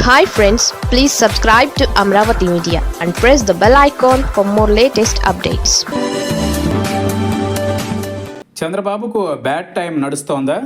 Hi friends please subscribe to Amaravati media and press the bell icon for more latest updates చంద్రబాబుకు bad time నడుస్తోందా?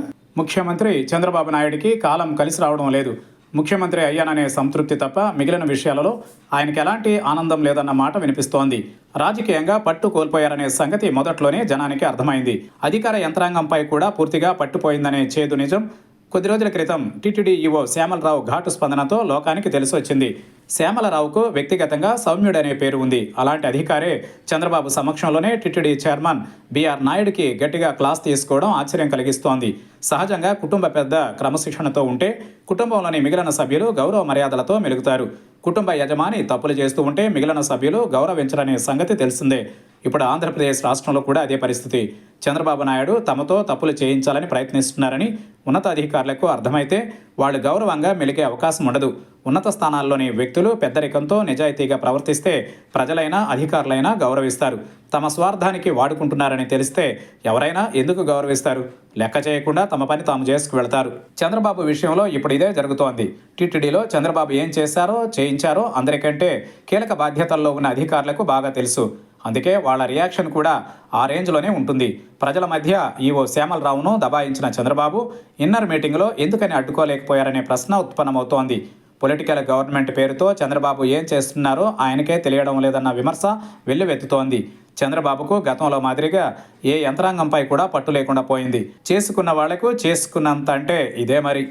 ముఖ్యమంత్రి చంద్రబాబు నాయుడికి కాలం కలిసి రావడం లేదు. ముఖ్యమంత్రి అయ్యాననే సంతృప్తి తప్ప మిగిలిన విషయాలలో ఆయనకి ఎలాంటి ఆనందం లేదన్న మాట వినిపిస్తోంది. రాజకీయంగా పట్టు కోల్పోయారనే సంగతి మొదట్లోనే జనానికి అర్థమైంది. అధికార యంత్రాంగంపై కూడా పూర్తిగా పట్టుపోయిందనే చేదు నిజం కొద్ది రోజుల క్రితం టీటీడీ ఈవో శ్యామలరావు ఘాటు స్పందనతో లోకానికి తెలిసి వచ్చింది శ్యామలరావుకు వ్యక్తిగతంగా సౌమ్యుడు అనే పేరు ఉంది. అలాంటి అధికారే చంద్రబాబు సమక్షంలోనే టిటిడి చైర్మన్ బీఆర్ నాయుడికి గట్టిగా క్లాస్ తీసుకోవడం ఆశ్చర్యం కలిగిస్తోంది. సహజంగా కుటుంబ పెద్ద క్రమశిక్షణతో ఉంటే కుటుంబంలోని మిగిలిన సభ్యులు గౌరవ మర్యాదలతో మెలుగుతారు. కుటుంబ యజమాని తప్పులు చేస్తూ ఉంటే మిగిలిన సభ్యులు గౌరవించరనే సంగతి తెలిసిందే. ఇప్పుడు ఆంధ్రప్రదేశ్ రాష్ట్రంలో కూడా అదే పరిస్థితి. చంద్రబాబు నాయుడు తమతో తప్పులు చేయించాలని ప్రయత్నిస్తున్నారని ఉన్నతాధికారులకు అర్థమైతే వాళ్ళు గౌరవంగా మెలిగే అవకాశం ఉండదు. ఉన్నత స్థానాల్లోని వ్యక్తులు పెద్దరికంతో నిజాయితీగా ప్రవర్తిస్తే ప్రజలైనా అధికారులైనా గౌరవిస్తారు. తమ స్వార్థానికి వాడుకుంటున్నారని తెలిస్తే ఎవరైనా ఎందుకు గౌరవిస్తారు? లెక్క చేయకుండా తమ పని తాము చేసుకు వెళ్తారు. చంద్రబాబు విషయంలో ఇప్పుడు ఇదే జరుగుతోంది. టీటీడీలో చంద్రబాబు ఏం చేశారో చేయించారో అందరికంటే కీలక బాధ్యతల్లో ఉన్న అధికారులకు బాగా తెలుసు. అందుకే వాళ్ళ రియాక్షన్ కూడా ఆ రేంజ్లోనే ఉంటుంది. ప్రజల మధ్య ఈవో శ్యామలరావును దబాయించిన చంద్రబాబు ఇన్నర్ మీటింగ్లో ఎందుకని అడ్డుకోలేకపోయారనే ప్రశ్న ఉత్పన్నమవుతోంది. పొలిటికల్ గవర్నమెంట్ పేరుతో చంద్రబాబు ఏం చేస్తున్నారో ఆయనకే తెలియడం లేదన్న విమర్శ వెల్లువెత్తుతోంది. చంద్రబాబుకు గతంలో మాదిరిగా ఏ యంత్రాంగంపై కూడా పట్టు లేకుండా పోయింది. చేసుకున్న వాళ్ళకు చేసుకున్నంత అంటే ఇదే మరి.